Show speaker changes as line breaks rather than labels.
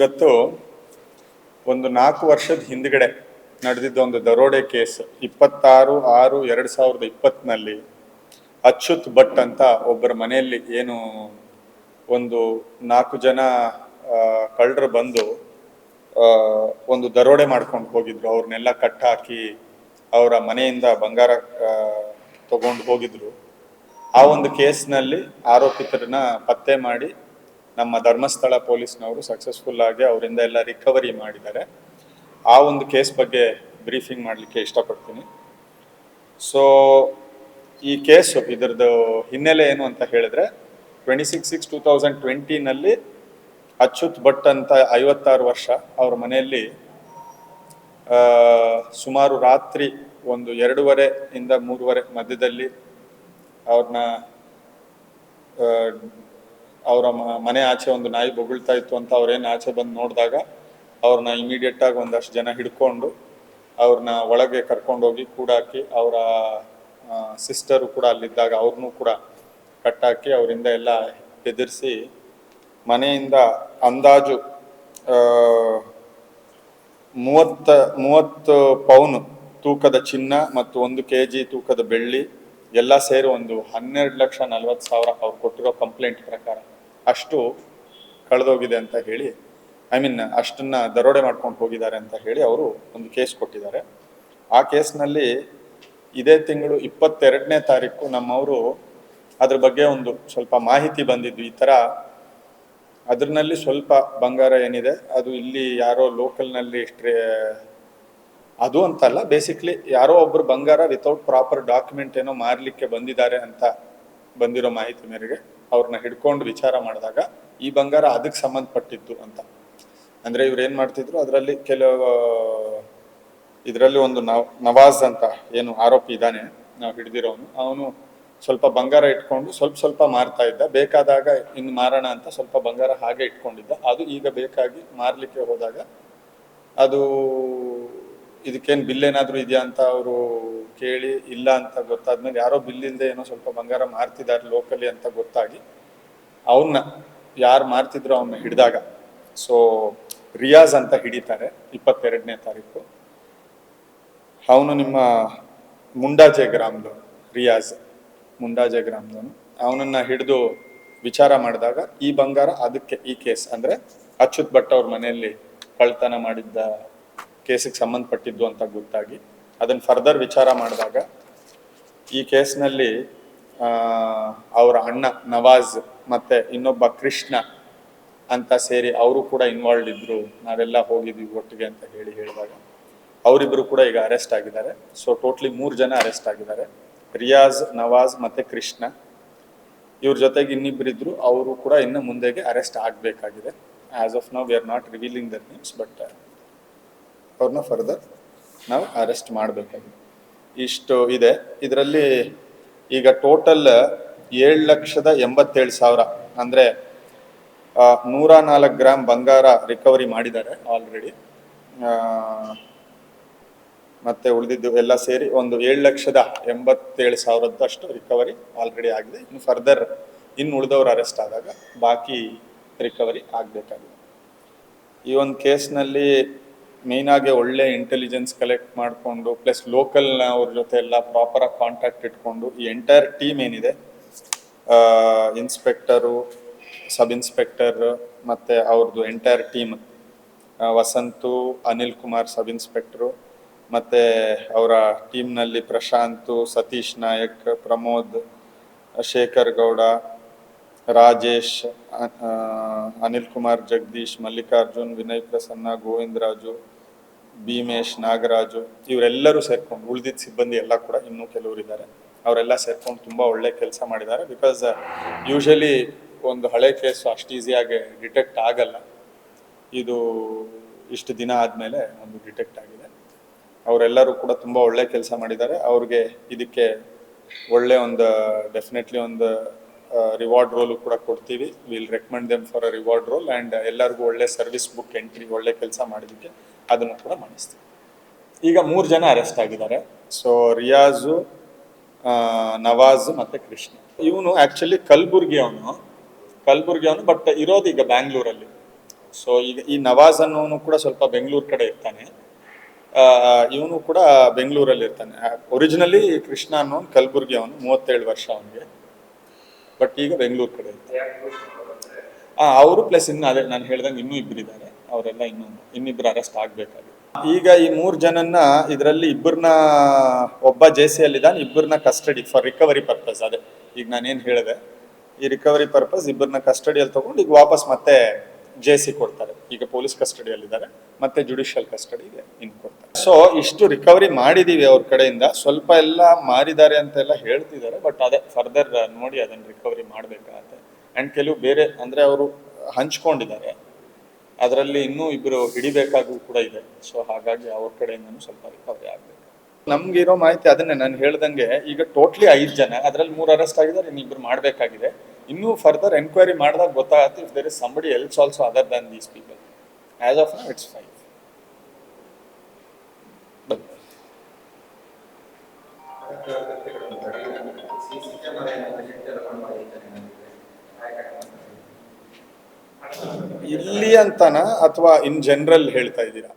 ಇವತ್ತು ಒಂದು ನಾಲ್ಕು ವರ್ಷದ ಹಿಂದ್ಗಡೆ ನಡೆದಿದ್ದ ಒಂದು ದರೋಡೆ ಕೇಸ್ ಇಪ್ಪತ್ತಾರು ಆರು ಎರಡು ಸಾವಿರದ ಇಪ್ಪತ್ತನಲ್ಲಿ ಅಚ್ಯುತ್ ಭಟ್ ಅಂತ ಒಬ್ಬರ ಮನೆಯಲ್ಲಿ ಏನು ಒಂದು ನಾಲ್ಕು ಜನ ಕಳ್ಳರು ಬಂದು ಒಂದು ದರೋಡೆ ಮಾಡ್ಕೊಂಡು ಹೋಗಿದ್ರು. ಅವ್ರನ್ನೆಲ್ಲ ಕಟ್ ಹಾಕಿ ಅವರ ಮನೆಯಿಂದ ಬಂಗಾರ ತಗೊಂಡು ಹೋಗಿದ್ರು. ಆ ಒಂದು ಕೇಸ್ನಲ್ಲಿ ಆರೋಪಿತರನ್ನ ಪತ್ತೆ ಮಾಡಿ ನಮ್ಮ ಧರ್ಮಸ್ಥಳ ಪೊಲೀಸ್ನವರು ಸಕ್ಸಸ್ಫುಲ್ ಆಗಿ ಅವರಿಂದ ಎಲ್ಲ ರಿಕವರಿ ಮಾಡಿದ್ದಾರೆ. ಆ ಒಂದು ಕೇಸ್ ಬಗ್ಗೆ ಬ್ರೀಫಿಂಗ್ ಮಾಡಲಿಕ್ಕೆ ಇಷ್ಟಪಡ್ತೀನಿ. ಸೊ ಈ ಕೇಸು ಇದರದ್ದು ಹಿನ್ನೆಲೆ ಏನು ಅಂತ ಹೇಳಿದ್ರೆ twenty six six two thousand ಟ್ವೆಂಟಿನಲ್ಲಿ Achyut Bhat ಅಂತ ಐವತ್ತಾರು ವರ್ಷ ಅವ್ರ ಮನೆಯಲ್ಲಿ ಸುಮಾರು ರಾತ್ರಿ ಒಂದು ಎರಡೂವರೆ ಇಂದ ಮೂರುವರೆ ಮಧ್ಯದಲ್ಲಿ ಅವ್ರನ್ನ ಅವರ ಮನೆ ಆಚೆ ಒಂದು ನಾಯಿ ಬೊಗಳ್ತಾ ಇತ್ತು ಅಂತ ಅವ್ರೇನು ಆಚೆ ಬಂದು ನೋಡಿದಾಗ ಅವ್ರನ್ನ ಇಮಿಡಿಯೇಟ್ ಆಗಿ ಒಂದಷ್ಟು ಜನ ಹಿಡ್ಕೊಂಡು ಅವ್ರನ್ನ ಒಳಗೆ ಕರ್ಕೊಂಡೋಗಿ ಕೂಡಾಕಿ ಅವರ ಸಿಸ್ಟರು ಕೂಡ ಅಲ್ಲಿದ್ದಾಗ ಅವ್ರನ್ನೂ ಕೂಡ ಕಟ್ಟಾಕಿ ಅವರಿಂದ ಎಲ್ಲ ಬೆದರಿಸಿ ಮನೆಯಿಂದ ಅಂದಾಜು ಮೂವತ್ತ, ಮೂವತ್ತು ಪೌನ್ ತೂಕದ ಚಿನ್ನ ಮತ್ತು ಒಂದು ಕೆ ಜಿ ತೂಕದ ಬೆಳ್ಳಿ ಎಲ್ಲ ಸೇರಿ ಒಂದು ಹನ್ನೆರಡು ಲಕ್ಷ ನಲ್ವತ್ತು ಸಾವಿರ ಅವ್ರು ಕೊಟ್ಟಿರೋ ಕಂಪ್ಲೇಂಟ್ ಪ್ರಕಾರ. ಅಷ್ಟು ಕಳೆದೋಗಿದೆ ಅಂತ ಹೇಳಿ ಐ ಮೀನ್ ಅಷ್ಟನ್ನ ದರೋಡೆ ಮಾಡ್ಕೊಂಡು ಹೋಗಿದ್ದಾರೆ ಅಂತ ಹೇಳಿ ಅವರು ಒಂದು ಕೇಸ್ ಕೊಟ್ಟಿದ್ದಾರೆ. ಆ ಕೇಸ್ನಲ್ಲಿ ಇದೇ ತಿಂಗಳು ಇಪ್ಪತ್ತೆರಡನೇ ತಾರೀಕು ನಮ್ಮವರು ಅದ್ರ ಬಗ್ಗೆ ಒಂದು ಸ್ವಲ್ಪ ಮಾಹಿತಿ ಬಂದಿದ್ದು, ಈ ಥರ ಅದ್ರಲ್ಲಿ ಸ್ವಲ್ಪ ಬಂಗಾರ ಏನಿದೆ, ಅದು ಇಲ್ಲಿ ಯಾರೋ ಲೋಕಲ್ನಲ್ಲಿ ಸ್ಟ್ರೇ, ಅದು ಅಂತಲ್ಲ ಬೇಸಿಕ್ಲಿ ಯಾರೋ ಒಬ್ರು ಬಂಗಾರ ವಿತೌಟ್ ಪ್ರಾಪರ್ ಡಾಕ್ಯುಮೆಂಟ್ ಏನೋ ಮಾರಲಿಕ್ಕೆ ಬಂದಿದ್ದಾರೆ ಅಂತ ಬಂದಿರೋ ಮಾಹಿತಿ ಮೇರೆಗೆ. ಅವ್ರನ್ನ ಹಿಡ್ಕೊಂಡು ವಿಚಾರ ಮಾಡಿದಾಗ ಈ ಬಂಗಾರ ಅದಕ್ಕೆ ಸಂಬಂಧಪಟ್ಟಿದ್ದು ಅಂತ. ಅಂದ್ರೆ ಇವ್ರು ಏನ್ ಮಾಡ್ತಿದ್ರು? ಅದರಲ್ಲಿ ಕೆಲವು, ಇದರಲ್ಲಿ ಒಂದು ನವ್, ನವಾಜ್ ಅಂತ ಏನು ಆರೋಪಿ ಇದ್ದಾನೆ, ನಾವು ಹಿಡಿದಿರೋನು, ಅವನು ಸ್ವಲ್ಪ ಬಂಗಾರ ಇಟ್ಕೊಂಡು ಸ್ವಲ್ಪ ಸ್ವಲ್ಪ ಮಾರ್ತಾ ಇದ್ದ. ಬೇಕಾದಾಗ ಇನ್ನು ಮಾರೋಣ ಅಂತ ಸ್ವಲ್ಪ ಬಂಗಾರ ಹಾಗೆ ಇಟ್ಕೊಂಡಿದ್ದ. ಅದು ಈಗ ಬೇಕಾಗಿ ಮಾರ್ಲಿಕ್ಕೆ ಹೋದಾಗ ಅದು ಇದಕ್ಕೇನು ಬಿಲ್ ಏನಾದರೂ ಇದೆಯಾ ಅಂತ ಅವರು ಕೇಳಿ, ಇಲ್ಲ ಅಂತ ಗೊತ್ತಾದ್ಮೇಲೆ ಯಾರೋ ಬಿಲ್ ಏನೋ ಸ್ವಲ್ಪ ಬಂಗಾರ ಮಾರ್ತಿದ್ದಾರೆ ಲೋಕಲಿ ಅಂತ ಗೊತ್ತಾಗಿ ಅವನ್ನ ಯಾರು ಮಾರ್ತಿದ್ರು ಅವನ್ನ ಹಿಡಿದಾಗ. ಸೊ ರಿಯಾಜ್ ಅಂತ ಹಿಡಿತಾರೆ ಇಪ್ಪತ್ತೆರಡನೇ ತಾರೀಕು. ಅವನು ನಿಮ್ಮ ಮುಂಡಾಜೆ ಗ್ರಾಮ್ದು ರಿಯಾಜ್ ಮುಂಡಾಜೆ ಗ್ರಾಮದವನು. ಅವನನ್ನ ಹಿಡಿದು ವಿಚಾರ ಮಾಡಿದಾಗ ಈ ಬಂಗಾರ ಅದಕ್ಕೆ ಈ ಕೇಸ್ ಅಂದ್ರೆ ಅಚ್ಯುತ್ ಭಟ್ ಅವ್ರ ಮನೆಯಲ್ಲಿ ಕಳ್ತನ ಮಾಡಿದ್ದ ಕೇಸಿಗೆ ಸಂಬಂಧಪಟ್ಟಿದ್ದು ಅಂತ ಗೊತ್ತಾಗಿ ಅದನ್ನು ಫರ್ದರ್ ವಿಚಾರ ಮಾಡಿದಾಗ ಈ ಕೇಸ್ನಲ್ಲಿ ಅವರ ಅಣ್ಣ ನವಾಜ್ ಮತ್ತು ಇನ್ನೊಬ್ಬ ಕೃಷ್ಣ ಅಂತ ಸೇರಿ ಅವರು ಕೂಡ ಇನ್ವಾಲ್ವ್ ಇದ್ದರು ನಾವೆಲ್ಲ ಹೋಗಿದ್ವಿ ಒಟ್ಟಿಗೆ ಅಂತ ಹೇಳಿ ಹೇಳಿದಾಗ ಅವರಿಬ್ಬರು ಕೂಡ ಈಗ ಅರೆಸ್ಟ್ ಆಗಿದ್ದಾರೆ. ಸೊ ಟೋಟ್ಲಿ ಮೂರು ಜನ ಅರೆಸ್ಟ್ ಆಗಿದ್ದಾರೆ. ರಿಯಾಜ್, ನವಾಜ್ ಮತ್ತು ಕೃಷ್ಣ. ಇವ್ರ ಜೊತೆಗೆ ಇನ್ನಿಬ್ಬರಿದ್ದರು ಅವರು ಕೂಡ ಇನ್ನು ಮುಂದೆಗೆ ಅರೆಸ್ಟ್ ಆಗಬೇಕಾಗಿದೆ. As of now we are not revealing their names but ಅವ್ರನ್ನ ಫರ್ದರ್ ನಾವು ಅರೆಸ್ಟ್ ಮಾಡಬೇಕಾಗಿದೆ. ಇಷ್ಟು ಇದೆ. ಇದರಲ್ಲಿ ಈಗ ಟೋಟಲ್ ಏಳು ಲಕ್ಷದ ಎಂಬತ್ತೇಳು ಸಾವಿರ ಅಂದರೆ ನೂರ ನಾಲ್ಕು ಗ್ರಾಮ್ ಬಂಗಾರ ರಿಕವರಿ ಮಾಡಿದ್ದಾರೆ ಆಲ್ರೆಡಿ ಮತ್ತೆ ಉಳಿದಿದ್ದು ಎಲ್ಲ ಸೇರಿ ಒಂದು ಏಳು ಲಕ್ಷದ ಎಂಬತ್ತೇಳು ಸಾವಿರದಷ್ಟು ರಿಕವರಿ ಆಲ್ರೆಡಿ ಆಗಿದೆ. ಇನ್ನು ಫರ್ದರ್ ಇನ್ನು ಉಳಿದವರು ಅರೆಸ್ಟ್ ಆದಾಗ ಬಾಕಿ ರಿಕವರಿ ಆಗಬೇಕಾಗಿದೆ. ಈ ಒಂದು ಕೇಸ್ನಲ್ಲಿ ಮೇಯ್ನಾಗಿ ಒಳ್ಳೆ ಇಂಟೆಲಿಜೆನ್ಸ್ ಕಲೆಕ್ಟ್ ಮಾಡಿಕೊಂಡು ಪ್ಲಸ್ ಲೋಕಲ್ ಅವ್ರ ಜೊತೆ ಎಲ್ಲ ಪ್ರಾಪರಾಗಿ ಕಾಂಟ್ಯಾಕ್ಟ್ ಇಟ್ಕೊಂಡು ಈ ಎಂಟೈರ್ ಟೀಮ್ ಏನಿದೆ ಇನ್ಸ್ಪೆಕ್ಟರು ಸಬ್ ಇನ್ಸ್ಪೆಕ್ಟರ್ ಮತ್ತೆ ಅವ್ರದ್ದು entire team Vasanth, Anil Kumar sub inspector ಮತ್ತೆ ಅವರ ಟೀಮ್ನಲ್ಲಿ ಪ್ರಶಾಂತು, ಸತೀಶ್ ನಾಯಕ್, ಪ್ರಮೋದ್, ಶೇಖರ್ ಗೌಡ ರಾಜೇಶ್ ಅನಿಲ್ ಕುಮಾರ್, ಜಗದೀಶ್, ಮಲ್ಲಿಕಾರ್ಜುನ್, ವಿನಯ್ ಪ್ರಸನ್ನ ಗೋವಿಂದರಾಜು ಭೀಮೇಶ್, ನಾಗರಾಜು, ಇವರೆಲ್ಲರೂ ಸೇರ್ಕೊಂಡು ಉಳಿದಿದ್ದ ಸಿಬ್ಬಂದಿ ಎಲ್ಲ ಕೂಡ ಇನ್ನೂ ಕೆಲವರು ಇದ್ದಾರೆ ಅವರೆಲ್ಲ ಸೇರ್ಕೊಂಡು ತುಂಬ ಒಳ್ಳೆ ಕೆಲಸ ಮಾಡಿದ್ದಾರೆ. ಬಿಕಾಸ್ ಯೂಶಲಿ ಒಂದು ಹಳೆ ಕೇಸು ಅಷ್ಟು ಈಸಿಯಾಗಿ ಡಿಟೆಕ್ಟ್ ಆಗಲ್ಲ. ಇದು ಇಷ್ಟು ದಿನ ಆದಮೇಲೆ ಒಂದು ಡಿಟೆಕ್ಟ್ ಆಗಿದೆ. ಅವರೆಲ್ಲರೂ ಕೂಡ ತುಂಬ ಒಳ್ಳೆ ಕೆಲಸ ಮಾಡಿದ್ದಾರೆ. ಅವ್ರಿಗೆ ಇದಕ್ಕೆ ಒಳ್ಳೆ ಒಂದು ಡೆಫಿನೆಟ್ಲಿ ಒಂದು ರಿವಾರ್ಡ್ ರೋಲು ಕೂಡ ಕೊಡ್ತೀವಿ. Will recommend them for a reward roll and ಎಲ್ಲರಿಗೂ ಒಳ್ಳೆ ಸರ್ವಿಸ್ ಬುಕ್ ಎಂಟ್ರಿ ಒಳ್ಳೆ ಕೆಲಸ ಮಾಡಿದ್ದಕ್ಕೆ ಅದನ್ನು ಕೂಡ ಮಾಡಿಸ್ತೀವಿ. ಈಗ ಮೂರು ಜನ ಅರೆಸ್ಟ್ ಆಗಿದ್ದಾರೆ. ಸೊ ರಿಯಾಜು ನವಾಜ್ ಮತ್ತು ಕೃಷ್ಣ ಇವನು ಆ್ಯಕ್ಚುಲಿ ಕಲ್ಬುರ್ಗಿ ಅವನು. ಕಲ್ಬುರ್ಗಿ ಅವನು ಬಟ್ ಇರೋದು ಈಗ ಬ್ಯಾಂಗ್ಳೂರಲ್ಲಿ ಸೊ ಈಗ ಈ ನವಾಜ್ ಅನ್ನೋನು ಕೂಡ ಸ್ವಲ್ಪ ಬೆಂಗಳೂರು ಕಡೆ ಇರ್ತಾನೆ. ಇವನು ಕೂಡ ಬೆಂಗಳೂರಲ್ಲಿ ಇರ್ತಾನೆ. ಒರಿಜಿನಲಿ ಕೃಷ್ಣ ಅನ್ನೋನು ಕಲಬುರ್ಗಿ ಅವನು, ಮೂವತ್ತೇಳು ವರ್ಷ ಅವನಿಗೆ. ಬಟ್ ಈಗ ಬೆಂಗಳೂರು ಕಡೆ ಆ, ಅವರು ಪ್ಲಸ್ ಇನ್ನು ಅದೇ ನಾನು ಹೇಳ್ದಂಗೆ ಇನ್ನೂ ಇಬ್ಬರಿದ್ದಾರೆ ಅವರೆಲ್ಲ ಇನ್ನೂ ಇನ್ನಿಬ್ರು ಅರೆಸ್ಟ್ ಆಗ್ಬೇಕಾಗಿದೆ. ಈಗ ಈ ಮೂರ್ ಜನನ್ನ ಇದರಲ್ಲಿ ಇಬ್ಬರನ್ನ ಒಬ್ಬ ಜೆ ಸಿ ಅಲ್ಲಿದ್ದಾನೆ ಇಬ್ಬರನ್ನ ಕಸ್ಟಡಿ ಫಾರ್ ರಿಕವರಿ ಪರ್ಪಸ್ ಅದೇ, ಈಗ ನಾನೇನ್ ಹೇಳಿದೆ, ಈ ರಿಕವರಿ ಪರ್ಪಸ್ ಇಬ್ಬರನ್ನ ಕಸ್ಟಡಿಯಲ್ಲಿ ತಗೊಂಡು ಈಗ ವಾಪಸ್ ಮತ್ತೆ ಜೆ ಸಿ ಕೊಡ್ತಾರೆ. ಈಗ ಪೊಲೀಸ್ ಕಸ್ಟಡಿಯಲ್ಲಿದ್ದಾರೆ, ಮತ್ತೆ ಜುಡಿಷಿಯಲ್ ಕಸ್ಟಡಿಗೆ ಇನ್ ಕೊಡ್ತಾರೆ. ಸೊ ಇಷ್ಟು ರಿಕವರಿ ಮಾಡಿದೀವಿ ಅವ್ರ ಕಡೆಯಿಂದ. ಸ್ವಲ್ಪ ಎಲ್ಲ ಮಾರಿದ್ದಾರೆ ಅಂತ ಎಲ್ಲ ಹೇಳ್ತಿದ್ದಾರೆ ಬಟ್ ಅದೇ ಫರ್ದರ್ ನೋಡಿ ಅದನ್ನ ರಿಕವರಿ ಮಾಡಬೇಕಾಗತ್ತೆ. ಅಂಡ್ ಕೆಲವು ಬೇರೆ, ಅಂದ್ರೆ ಅವರು ಹಂಚ್ಕೊಂಡಿದ್ದಾರೆ. ಅದರಲ್ಲಿ ಇನ್ನೂ ಇಬ್ಬರು ಹಿಡಿಬೇಕಾಗೂ ಕೂಡ ಇದೆ. ಸೊ ಹಾಗಾಗಿ ಅವ್ರ ಕಡೆಯಿಂದನೂ ಸ್ವಲ್ಪ ರಿಕವರಿ ಆಗಬೇಕು. ನಮ್ಗಿರೋ ಮಾಹಿತಿ ಅದನ್ನೇ. ನಾನು ಹೇಳ್ದಂಗೆ ಈಗ ಟೋಟ್ಲಿ ಐದು ಜನ, ಅದರಲ್ಲಿ ಮೂರು ಅರೆಸ್ಟ್ ಆಗಿದ್ದಾರೆ ಇನ್ನಿಬ್ರು ಮಾಡಬೇಕಾಗಿದೆ. ಇನ್ನೂ ಫರ್ದರ್ ಎನ್ಕ್ವೈರಿ ಮಾಡಿದಾಗ ಗೊತ್ತಾಗುತ್ತೆ if there is somebody else also other than these people as of now it's five ಇಲ್ಲಿ ಅಂತನಾ ಅಥವಾ ಇನ್ ಜನರಲ್ ಹೇಳ್ತಾ ಇದ್ದೀರಾ?